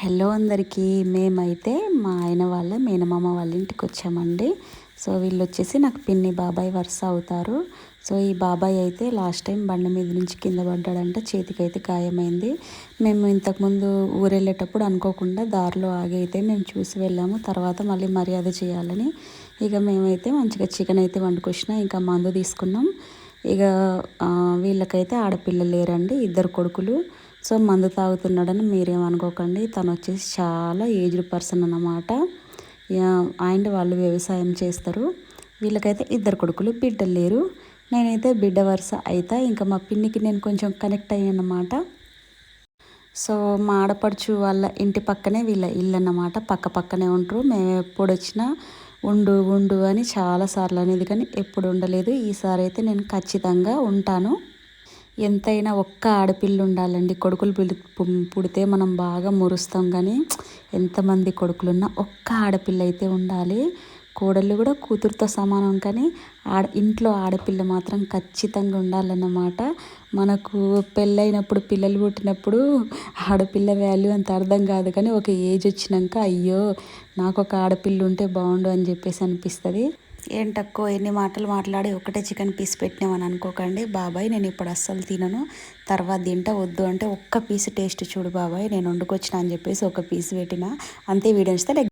Hello అందరికీ. మేమైతే మా ఆయన వాళ్ళ మేనమామ వాళ్ళ ఇంటికి వచ్చామండి. సో వీళ్ళు వచ్చేసి నాకు పిన్ని బాబాయ్ వరుస అవుతారు. సో ఈ బాబాయ్ అయితే లాస్ట్ టైం బండి మీద నుంచి కింద పడ్డాడంటే చేతికైతే ఖాయమైంది. గాయమైంది మేము ఇంతకుముందు ఊరెళ్ళేటప్పుడు అనుకోకుండా దారిలో ఆగి అయితే మేము చూసి వెళ్ళాము. తర్వాత మళ్ళీ మర్యాద చేయాలని. ఇక మేమైతే మంచిగా చికెన్ అయితే వండుకొచ్చినా ఇంకా మందు తీసుకున్నాం. ఇక వీళ్ళకైతే ఆడపిల్లలు లేరండి ఇద్దరు కొడుకులు. సో మందు తాగుతున్నాడని మీరేమనుకోకండి తను వచ్చేసి చాలా ఏజ్డ్ పర్సన్ అన్నమాట. అండ్ వాళ్ళు వ్యవసాయం చేస్తారు. వీళ్ళకైతే ఇద్దరు కొడుకులు బిడ్డలు లేరు. నేనైతే బిడ్డ వరుస అయితే ఇంకా మా పిన్నికి నేను కొంచెం కనెక్ట్ అయ్యానమాట సో మా ఆడపడుచు వాళ్ళ ఇంటి పక్కనే వీళ్ళ ఇల్లు అన్నమాట. పక్క పక్కనే ఉంటారు. మేము ఎప్పుడు వచ్చినా ఉండు ఉండు అని చాలాసార్లు అనేది కానీ ఎప్పుడు ఉండలేదు. ఈసారి అయితే నేను ఖచ్చితంగా ఉంటాను. ఎంతైనా ఒక్క ఆడపిల్ల ఉండాలండి. కొడుకులు పుడితే మనం బాగా మురుస్తాం. కానీ ఎంతమంది కొడుకులున్నా ఒక్క ఆడపిల్ల అయితే ఉండాలి. కోడళ్ళు కూడా కూతురుతో సమానం. కానీ ఆడ ఇంట్లో ఆడపిల్ల మాత్రం ఖచ్చితంగా ఉండాలన్నమాట. మనకు పెళ్ళైనప్పుడు పిల్లలు పుట్టినప్పుడు ఆడపిల్ల వాల్యూ అంత అర్థం కాదు. కానీ ఒక ఏజ్ వచ్చినాక అయ్యో నాకు ఒక ఆడపిల్ల ఉంటే బాగుండు అని చెప్పేసి అనిపిస్తుంది. ఏంటక్కో ఎన్ని మాటలు మాట్లాడి ఒకటే చికెన్ పీస్ పెట్టినామని అనుకోకండి. బాబాయ్ నేను ఇప్పుడు అస్సలు తినను. తర్వాత తింటా వద్దు అంటే ఒక్క పీస్ టేస్ట్ చూడు బాబాయ్ నేను వండుకొచ్చిన అని చెప్పేసి ఒక పీస్ పెట్టిన. అంతే వీడియో